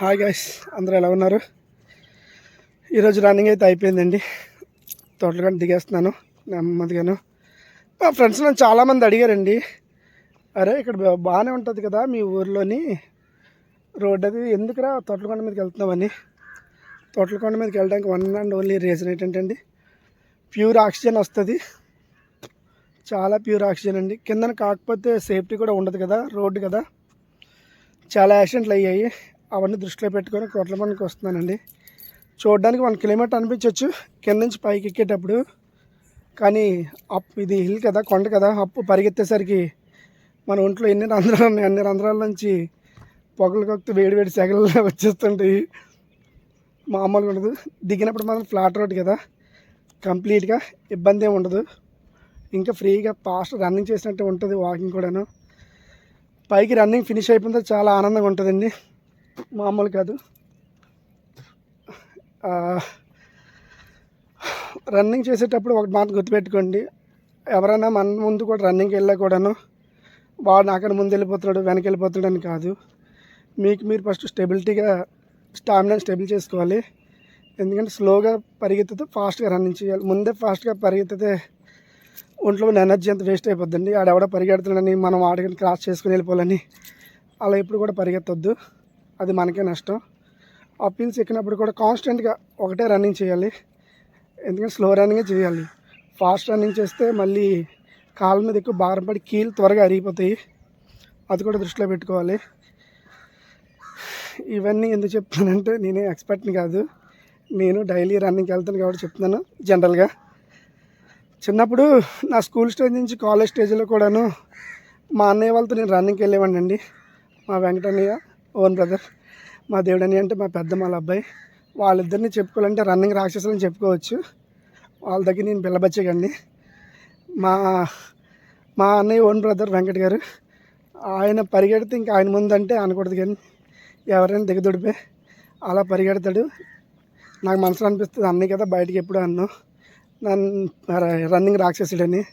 Hi guys అందరూ ఎలా ఉన్నారు? ఈరోజు రన్నింగ్ అయితే అయిపోయిందండి. తోటలుగా దిగేస్తున్నాను. నెమ్మదిగాను. మా ఫ్రెండ్స్ నన్ను చాలామంది అడిగారండి. అరే ఇక్కడ బాగానే ఉంటుంది కదా మీ ఊర్లోని రోడ్ అది. ఎందుకురా తోటలకొండ మీదకి వెళ్తున్నామని తోటలకొండ మీదకి వెళ్ళడానికి వన్ అండ్ ఓన్లీ రీజన్ ఏంటంటే అండి ప్యూర్ ఆక్సిజన్ వస్తుంది. చాలా ప్యూర్ ఆక్సిజన్ అండి. కిందన కాకపోతే సేఫ్టీ కూడా ఉండదు కదా రోడ్డు కదా. చాలా యాక్సిడెంట్లు అయ్యాయి. అవన్నీ దృష్టిలో పెట్టుకొని కోట్ల వస్తున్నానండి. చూడడానికి వన్ కిలోమీటర్ అనిపించవచ్చు కింద నుంచి పైకి ఎక్కేటప్పుడు. కానీ అప్ ఇది హిల్ కదా కొండ కదా అప్పు పరిగెత్తేసరికి మన ఒంట్లో ఎన్ని రంధ్రాలు ఉన్నాయి అన్ని రంధ్రాల నుంచి పొగలు కొక్కి వేడి వేడి సెగలు వచ్చేస్తుంటాయి. మామూలుగా ఉండదు. దిగినప్పుడు మాత్రం ఫ్లాట్ రోడ్ కదా. కంప్లీట్గా ఇబ్బంది ఏమి ఉండదు. ఇంకా ఫ్రీగా ఫాస్ట్ రన్నింగ్ చేసినట్టు ఉంటుంది వాకింగ్ కూడాను. పైకి రన్నింగ్ ఫినిష్ అయిపోతే చాలా ఆనందంగా ఉంటుందండి. మామూలు కాదు. రన్నింగ్ చేసేటప్పుడు ఒక మాట గుర్తుపెట్టుకోండి. ఎవరైనా మన ముందు కూడా రన్నింగ్కి వెళ్ళా కూడాను వాడు నాకన్నా ముందు వెళ్ళిపోతున్నాడు వెనక వెళ్ళిపోతున్నాడు అని కాదు. మీకు మీరు ఫస్ట్ స్టెబిలిటీగా స్టామినా స్టెబిల్ చేసుకోవాలి. ఎందుకంటే స్లోగా పరిగెత్తితే ఫాస్ట్గా రన్నింగ్ చేయాలి. ముందే ఫాస్ట్గా పరిగెత్తితే ఒంట్లో ఉన్న ఎనర్జీ అంతా వేస్ట్ అయిపోద్దండి. ఆడెవడో పరిగెడుతున్నాడని మనం ఆడని క్రాస్ చేసుకుని వెళ్ళిపోవాలని అలా ఎప్పుడు కూడా పరిగెత్తొద్దు. అది మనకే నష్టం. ఆ పిల్స్ ఎక్కినప్పుడు కూడా కాన్స్టెంట్గా ఒకటే రన్నింగ్ చేయాలి. ఎందుకంటే స్లో రన్నింగే చేయాలి. ఫాస్ట్ రన్నింగ్ చేస్తే మళ్ళీ కాళ్ళ మీద ఎక్కువ భారం పడి కీలు త్వరగా అరిగిపోతాయి. అది కూడా దృష్టిలో పెట్టుకోవాలి. ఇవన్నీ ఎందుకు చెప్తానంటే నేనే ఎక్స్పర్ట్ని కాదు. నేను డైలీ రన్నింగ్కి వెళ్తాను కాబట్టి చెప్తున్నాను జనరల్గా. చిన్నప్పుడు నా స్కూల్ స్టేజ్ నుంచి కాలేజ్ స్టేజ్లో కూడాను మా అన్నయ్య వాళ్ళతో నేను రన్నింగ్కి వెళ్ళేవాడిని అండి. మా వెంకటన్నయ్య ఓన్ బ్రదర్ మా దేవుడని అంటే మా పెద్ద వాళ్ళ అబ్బాయి. వాళ్ళిద్దరిని చెప్పుకోవాలంటే రన్నింగ్ రాక్షసులని చెప్పుకోవచ్చు. వాళ్ళ దగ్గర నేను పిల్లబచ్చేకండి మా మా అన్నయ్య ఓన్ బ్రదర్ వెంకట్ గారు. ఆయన పరిగెడితే ఇంకా ఆయన ముందు అంటే అనకూడదు కానీ ఎవరైనా దిగదుడిపే అలా పరిగెడతాడు. నాకు మనసులో అనిపిస్తుంది అన్నయ్య కదా బయటకి ఎప్పుడు అన్ను. నన్ను రన్నింగ్ రాక్షసుడని.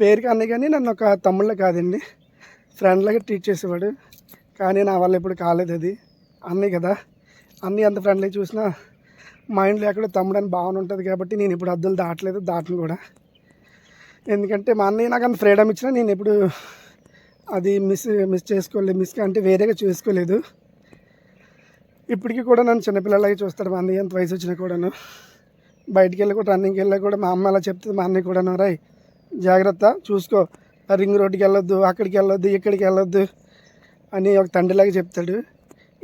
పేరుకి అన్నయ్య కానీ నన్ను ఒక తమ్ముళ్ళ కాదండి. ఫ్రెండ్లాగా ట్రీట్ చేసేవాడు. కానీ నా వల్ల ఎప్పుడు కాలేదు అది. అన్నయ్య కదా. అన్నీ అంత ఫ్రెండ్లీ చూసినా మైండ్లో ఎక్కడ తమ్ముడు అని భావన ఉంటుంది కాబట్టి నేను ఇప్పుడు అద్దులు దాటలేదు దాటను కూడా. ఎందుకంటే మా అన్నయ్య నాకు అంత ఫ్రీడమ్ ఇచ్చినా నేను ఎప్పుడు అది మిస్ మిస్ చేసుకోలేదు మిస్ అంటే వేరేగా చేసుకోలేదు. ఇప్పటికీ కూడా నన్ను చిన్నపిల్లలాగే చూస్తాడు మా అన్నయ్య ఎంత వయసు వచ్చినా కూడాను. బయటికి వెళ్ళి కూడా రన్నింగ్కి వెళ్ళి కూడా మా అమ్మ అలా చెప్తుంది మా అన్నయ్య కూడాను రై జాగ్రత్త చూసుకో. రింగ్ రోడ్డుకి వెళ్ళొద్దు అక్కడికి వెళ్ళొద్దు ఇక్కడికి వెళ్ళొద్దు. అని ఒక తండ్రిలాగా చెప్తాడు.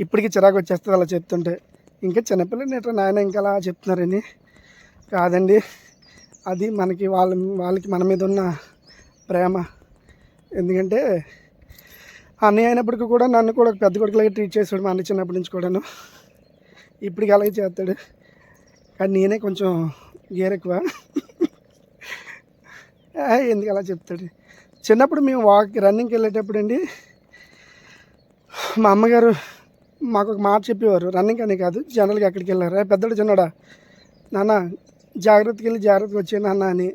ఇప్పటికీ చిరాకు వచ్చేస్తుంది అలా చెప్తుంటే. ఇంకా చిన్నపిల్లలు నేట నాయన ఇంకా అలా చెప్తున్నారని. కాదండి అది మనకి వాళ్ళ వాళ్ళకి మన మీద ఉన్న ప్రేమ. ఎందుకంటే అన్నయ్య అయినప్పటికీ కూడా నన్ను కూడా ఒక పెద్ద కొడుకులాగా ట్రీట్ చేస్తాడు మా అన్న చిన్నప్పటి నుంచి కూడాను. ఇప్పటికి అలాగే చేస్తాడు. కానీ నేనే కొంచెం గేర్ ఎక్కువ. ఎందుకు అలా చెప్తాడు? చిన్నప్పుడు మేము వాక్ రన్నింగ్కి వెళ్ళేటప్పుడు అండి మా అమ్మగారు మాకు ఒక మాట చెప్పేవారు రన్నింగ్ అని కాదు జనరల్గా ఎక్కడికి వెళ్ళారు? పెద్దడు చిన్నడా? నాన్న జాగ్రత్తకి వెళ్ళి జాగ్రత్తగా వచ్చే నాన్న అని.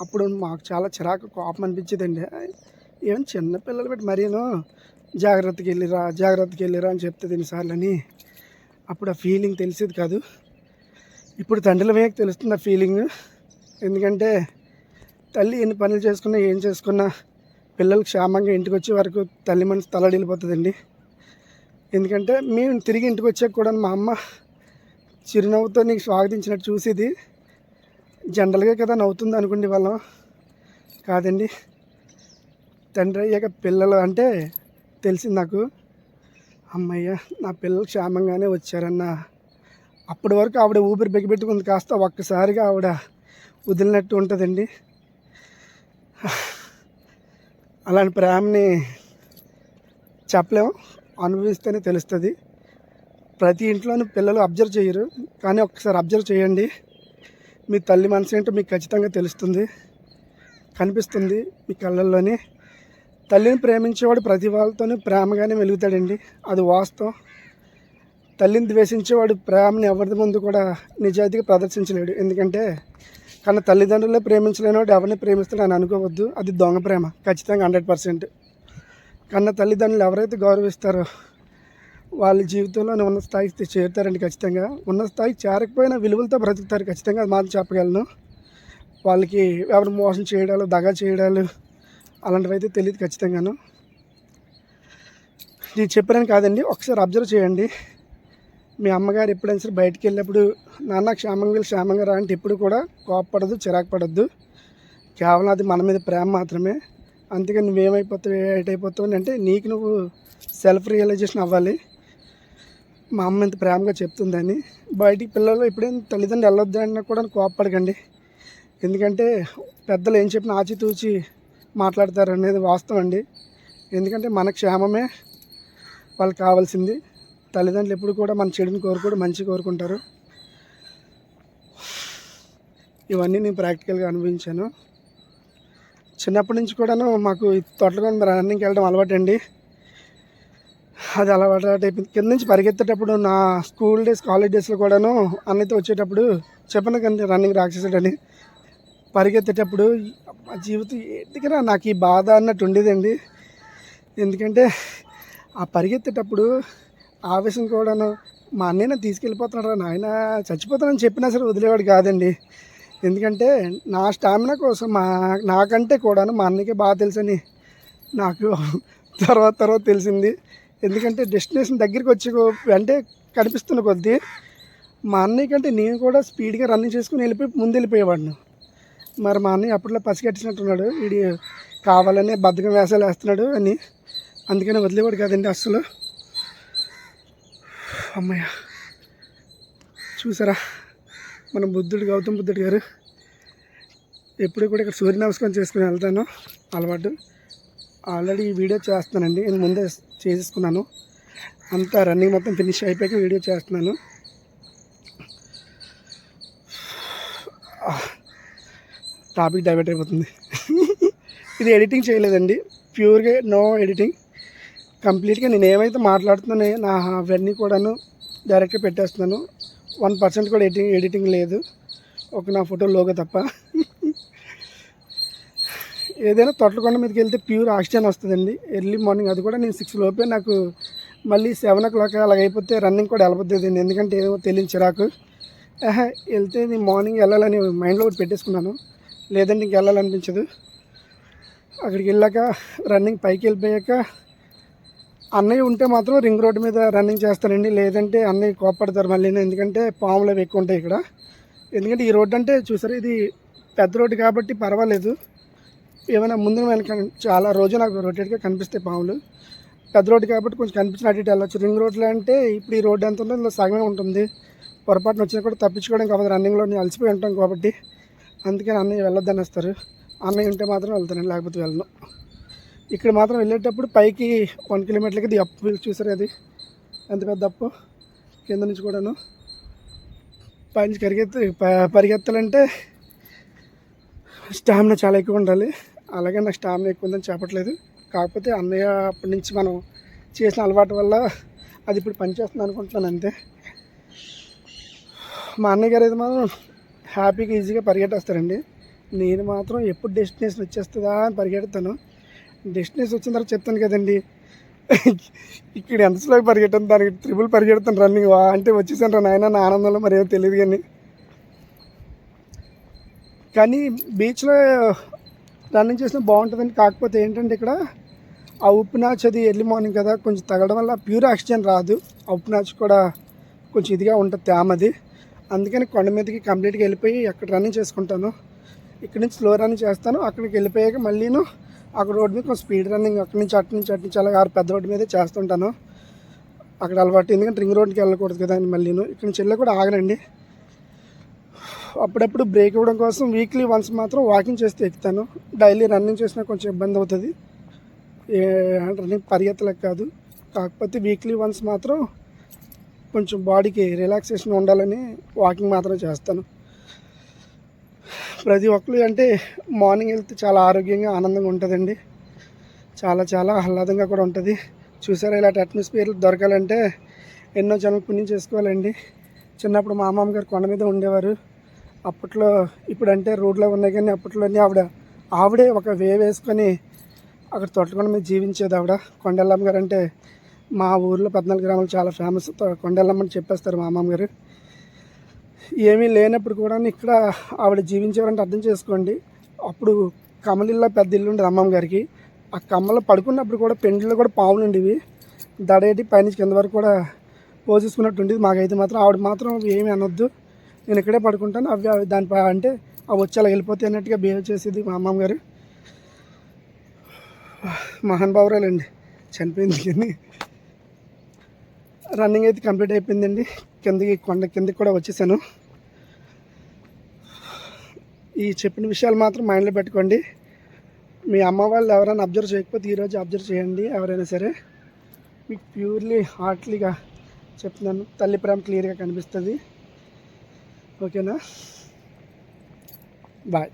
అప్పుడు మాకు చాలా చిరాకు కోపం అనిపించేదండి. ఏం చిన్న పిల్లలు పెట్టి మరీను? జాగ్రత్తకి వెళ్ళిరా జాగ్రత్తకి వెళ్ళిరా అని చెప్తుంది ఎన్నిసార్లు అని. అప్పుడు ఆ ఫీలింగ్ తెలిసేది కాదు. ఇప్పుడు తండ్రుల తెలుస్తుంది ఆ ఫీలింగ్. ఎందుకంటే తల్లి ఎన్ని పనులు చేసుకున్నా ఏం చేసుకున్నా పిల్లలు క్షేమంగా ఇంటికి వచ్చే వరకు తల్లి మనసు తలడిల్లిపోతుందండి. ఎందుకంటే మేము తిరిగి ఇంటికి వచ్చాక కూడా మా అమ్మ చిరునవ్వుతో నీకు స్వాగతించినట్టు చూసేది. జనరల్గా కదా నవ్వుతుంది అనుకుండే వాళ్ళం. కాదండి. తండ్రి అయ్యాక పిల్లలు అంటే తెలిసింది నాకు. అమ్మయ్య నా పిల్లలు క్షేమంగానే వచ్చారన్న. అప్పటి వరకు ఆవిడ ఊపిరి బిగబెట్టుకుంది కాస్త ఒక్కసారిగా ఆవిడ వదిలినట్టు ఉంటుందండి. అలాంటి ప్రేమని చెప్పలేము అనుభవిస్తేనే తెలుస్తుంది. ప్రతి ఇంట్లోనూ పిల్లలు అబ్జర్వ్ చేయరు. కానీ ఒకసారి అబ్జర్వ్ చేయండి. మీ తల్లి మనసు ఏంటో మీకు ఖచ్చితంగా తెలుస్తుంది. కనిపిస్తుంది మీ కళ్ళల్లోని. తల్లిని ప్రేమించేవాడు ప్రతి వాళ్ళతోనే ప్రేమగానే వెలుగుతాడండి అది వాస్తవం. తల్లిని ద్వేషించేవాడు ప్రేమని ఎవరి ముందు కూడా నిజాయితీగా ప్రదర్శించలేడు. ఎందుకంటే కానీ తల్లిదండ్రులే ప్రేమించలేనివాడు ఎవరిని ప్రేమిస్తాడు అని అనుకోవద్దు. అది దొంగ ప్రేమ. ఖచ్చితంగా హండ్రెడ్ పర్సెంట్. కన్న తల్లిదండ్రులు ఎవరైతే గౌరవిస్తారో వాళ్ళ జీవితంలో ఉన్న స్థాయికి చేరుతారండి ఖచ్చితంగా. ఉన్న స్థాయికి చేరకపోయినా విలువలతో బ్రతుకుతారు ఖచ్చితంగా అది మాత్రం చెప్పగలను. వాళ్ళకి ఎవరు మోసం చేయడాలు దగా చేయడాలు అలాంటివి అయితే తెలియదు ఖచ్చితంగాను. నేను చెప్పానని కాదండి ఒకసారి అబ్జర్వ్ చేయండి. మీ అమ్మగారు ఎప్పుడైనా సరే బయటికి వెళ్ళినప్పుడు నాన్న క్షేమంగా క్షేమంగా రా అంటే ఎప్పుడు కూడా కోపపడదు చిరాకు పడద్దు. కేవలం అది మన మీద ప్రేమ మాత్రమే. అందుకని నువ్వేమైపోతావు ఏటైపోతావు అని అంటే నీకు నువ్వు సెల్ఫ్ రియలైజేషన్ అవ్వాలి. మా అమ్మ ఇంత ప్రేమగా చెప్తుందని బయటికి పిల్లలు ఇప్పుడేం తల్లిదండ్రులు వెళ్ళొద్దు అన్నా కూడా కోపడకండి ఎందుకంటే పెద్దలు ఏం చెప్పినా ఆచితూచి మాట్లాడతారు అనేది వాస్తవం అండి. ఎందుకంటే మన క్షేమమే వాళ్ళకి కావాల్సింది. తల్లిదండ్రులు ఎప్పుడు కూడా మన చెడుని కోరుకోవడం మంచి కోరుకుంటారు. ఇవన్నీ నేను ప్రాక్టికల్గా అనుభవించాను. చిన్నప్పటి నుంచి కూడాను మాకు ఈ తోటలో రన్నింగ్కి వెళ్ళడం అలవాటు అండి అది అలవాటు అయిపోయింది. కింద నుంచి పరిగెత్తేటప్పుడు నా స్కూల్ డేస్ కాలేజ్ డేస్లో కూడాను అన్నయ్యతో వచ్చేటప్పుడు చెప్పను కానీ రన్నింగ్ రాక్షసుడని. పరిగెత్తేటప్పుడు మా జీవితం ఎందుకరా నాకు ఈ బాధ అన్నట్టు ఉండేదండి. ఎందుకంటే ఆ పరిగెత్తేటప్పుడు ఆవేశం కూడాను మా అన్నయ్య తీసుకెళ్ళిపోతున్నాడు నాయన చచ్చిపోతానని చెప్పినా సరే వదిలేవాడు కాదండి. ఎందుకంటే నా స్టామినా కోసం మా నాకంటే కూడాను మా అన్నయ్యకి బాగా తెలుసని నాకు తర్వాత తర్వాత తెలిసింది. ఎందుకంటే డెస్టినేషన్ దగ్గరికి వచ్చి అంటే కనిపిస్తున్న కొద్దీ మా అన్నయ్య కంటే నేను కూడా స్పీడ్గా రన్నింగ్ చేసుకుని వెళ్ళిపోయి ముందు వెళ్ళిపోయేవాడిని మరి మా అన్నయ్య అప్పట్లో పసిగట్టినట్టున్నాడు వీడి కావాలని బద్ధకం వేసాలు వేస్తున్నాడు అని. అందుకని వదిలేవాడు కదండి అస్సలు. అమ్మయ్య. చూసారా? మన బుద్ధుడు గౌతమ్ బుద్ధుడు గారు ఎప్పుడు కూడా ఇక్కడ సూర్య నమస్కారం చేసుకుని వెళ్తాను. అలవాటు. ఆల్రెడీ ఈ వీడియో చేస్తానండి నేను ముందే చేసేసుకున్నాను. అంతా రన్నింగ్ మొత్తం ఫినిష్ అయిపోయాక వీడియో చేస్తున్నాను. టాపిక్ డైవర్ట్ అయిపోతుంది. ఇది ఎడిటింగ్ చేయలేదండి. ప్యూర్గా నో ఎడిటింగ్. కంప్లీట్గా నేను ఏమైతే మాట్లాడుతున్నానో నా అవన్నీ కూడాను డైరెక్ట్గా పెట్టేస్తున్నాను. వన్ పర్సెంట్ కూడా ఎడిటింగ్ ఎడిటింగ్ లేదు. ఒక నా ఫోటో లోగో తప్ప. ఏదైనా తొట్లకొండ మీదకి వెళ్తే ప్యూర్ ఆక్సిజన్ వస్తుందండి. ఎర్లీ మార్నింగ్ అది కూడా నేను సిక్స్ లోపే నాకు మళ్ళీ సెవెన్ ఓ క్లాక్ అలాగ అయిపోతే రన్నింగ్ కూడా వెళ్ళబోద్ది ఎందుకంటే ఏదో తెలియని చిరాకు. వెళ్తే నేను మార్నింగ్ వెళ్ళాలని మైండ్లో ఒకటి పెట్టేసుకున్నాను. లేదంటే ఇంక వెళ్ళాలనిపించదు అక్కడికి వెళ్ళాక రన్నింగ్ పైకి వెళ్ళిపోయాక అన్నయ్య ఉంటే మాత్రం రింగ్ రోడ్డు మీద రన్నింగ్ చేస్తానండి. లేదంటే అన్నయ్య కోపడతారు మళ్ళీ. ఎందుకంటే పాములు అవి ఎక్కువ ఉంటాయి ఇక్కడ. ఎందుకంటే ఈ రోడ్డు అంటే చూసారు ఇది పెద్ద రోడ్డు కాబట్టి పర్వాలేదు. ఏమైనా ముందు వెనక చాలా రోజు నాకు రొటేట్గా కనిపిస్తాయి పాములు. పెద్ద రోడ్డు కాబట్టి కొంచెం కనిపించిన అటు ఇటు వెళ్ళొచ్చు. రింగ్ రోడ్లో అంటే ఇప్పుడు ఈ రోడ్డు ఎంత ఉందో ఇందులో సగమే ఉంటుంది. పొరపాటున వచ్చినా కూడా తప్పించుకోవడం కాబట్టి రన్నింగ్లో నేను అలసిపోయి ఉంటాం కాబట్టి. అందుకని అన్నయ్య వెళ్ళొద్దని వస్తారు అన్నయ్య ఉంటే మాత్రం వెళ్తాను లేకపోతే వెళ్ళను. ఇక్కడ మాత్రం వెళ్ళేటప్పుడు పైకి వన్ కిలోమీటర్లకి ఇది అప్పు చూసారు అది? ఎంత పెద్ద అప్పు? కింద నుంచి కూడాను. పైనుంచి కరిగెత్తి ప- పరిగెత్తాలంటే స్టామినా చాలా ఎక్కువ ఉండాలి. అలాగే నాకు స్టామినా ఎక్కువ ఉందని చెప్పట్లేదు. కాకపోతే అన్నయ్య అప్పటి నుంచి మనం చేసిన అలవాటు వల్ల అది ఇప్పుడు పనిచేస్తుంది అనుకుంటున్నాను అంతే. మా అన్నయ్య గారు అయితే మాత్రం హ్యాపీగా ఈజీగా పరిగెట్టేస్తారండి. నేను మాత్రం ఎప్పుడు డెస్టినేషన్ వచ్చేస్తుందా అని పరిగెడతాను. డెస్టినేషన్ వచ్చిన తర్వాత చెప్తాను కదండి. ఇక్కడ ఎంత స్లో పరిగెట్టాను దానికి త్రిబుల్ పరిగెడతాను రన్నింగ్ అంటే వచ్చేసాను రా నాయన నా ఆనందంలో మరి ఏమో తెలియదు కానీ. కానీ బీచ్లో రన్నింగ్ చేసిన బాగుంటుందండి కాకపోతే ఏంటంటే ఇక్కడ ఆ ఉప్పు నాచు అది ఎర్లీ మార్నింగ్ కదా కొంచెం తగలడం వల్ల ప్యూర్ ఆక్సిజన్ రాదు. ఆ ఉప్పు నాచు కూడా కొంచెం ఇదిగా ఉంటుంది తేమది అందుకని కొండ మీదకి కంప్లీట్గా వెళ్ళిపోయి అక్కడ రన్నింగ్ చేసుకుంటాను. ఇక్కడ నుంచి స్లో రన్నింగ్ చేస్తాను. అక్కడికి వెళ్ళిపోయాక మళ్ళీను అక్కడ రోడ్డు మీద కొంచెం స్పీడ్ రన్నింగ్ అక్కడి నుంచి అటు నుంచి అటు నుంచి అలాగే ఆరు పెద్ద రోడ్డు మీదే చేస్తుంటాను. అక్కడ అలవాటు ఎందుకంటే రింగ్ రోడ్కి వెళ్ళకూడదు కదా అని మళ్ళీను. ఇక్కడ నుంచి వెళ్ళి కూడా ఆగనండి. అప్పుడప్పుడు బ్రేక్ ఇవ్వడం కోసం వీక్లీ వన్స్ మాత్రం వాకింగ్ చేస్తే ఎక్కుతాను. డైలీ రన్నింగ్ చేసినా కొంచెం ఇబ్బంది అవుతుంది. ఏ రన్నింగ్ పరిగెత్తలేక కాదు. కాకపోతే వీక్లీ వన్స్ మాత్రం కొంచెం బాడీకి రిలాక్సేషన్ ఉండాలని వాకింగ్ మాత్రం చేస్తాను. ప్రతి ఒక్కరు అంటే మార్నింగ్ వెళ్తే చాలా ఆరోగ్యంగా ఆనందంగా ఉంటుందండి. చాలా చాలా ఆహ్లాదంగా కూడా ఉంటుంది. చూసారా ఇలాంటి అట్మాస్ఫియర్ దొరకాలంటే ఎన్నో జనం పుణ్యం చేసుకోవాలండి. చిన్నప్పుడు మా అమ్మమ్మ గారు కొండ మీద ఉండేవారు. అప్పట్లో ఇప్పుడు అంటే రోడ్లో ఉన్నాయి కానీ అప్పట్లోనే ఆవిడ ఆవిడే ఒక వే వేసుకొని అక్కడ తొట్టకొండ మీద జీవించేది ఆవిడ. కొండెల్లమ్మ గారు అంటే మా ఊర్లో పద్నాలుగు గ్రామాలు చాలా ఫేమస్ కొండలమ్మని చెప్పేస్తారు మా అమ్మమ్మ గారు. ఏమీ లేనప్పుడు కూడా ఇక్కడ ఆవిడ జీవించేవారంటే అర్థం చేసుకోండి. అప్పుడు కమలిల్లో పెద్ద ఇల్లు ఉండేది అమ్మమ్మ గారికి. ఆ కమ్మలో పడుకున్నప్పుడు కూడా పెండ్లు కూడా పావులు ఉండేవి. దడేటి పైనుంచి కింద వరకు కూడా పోసేసుకున్నట్టు ఉండేది మాకైతే మాత్రం. ఆవిడ మాత్రం ఏమీ అనొద్దు. నేను ఇక్కడే పడుకుంటాను. అవి అవి అంటే అవి వచ్చి అలా వెళ్ళిపోతే అన్నట్టుగా బిహేవ్ చేసేది మా అమ్మమ్మ గారు. మహానుభావురాలండి. చనిపోయింది కానీ రన్నింగ్ అయితే కంప్లీట్ అయిపోయిందండి. కిందకి కొండ కిందకి కూడా వచ్చేసాను. ఈ చెప్పిన విషయాలు మాత్రం మైండ్లో పెట్టుకోండి. మీ అమ్మ వాళ్ళు ఎవరైనా అబ్జర్వ్ చేయకపోతే ఈరోజు అబ్జర్వ్ చేయండి ఎవరైనా సరే. మీకు ప్యూర్లీ హార్ట్లీగా చెప్తున్నాను. తల్లి ప్రేమ క్లియర్గా కనిపిస్తుంది. ఓకేనా? బాయ్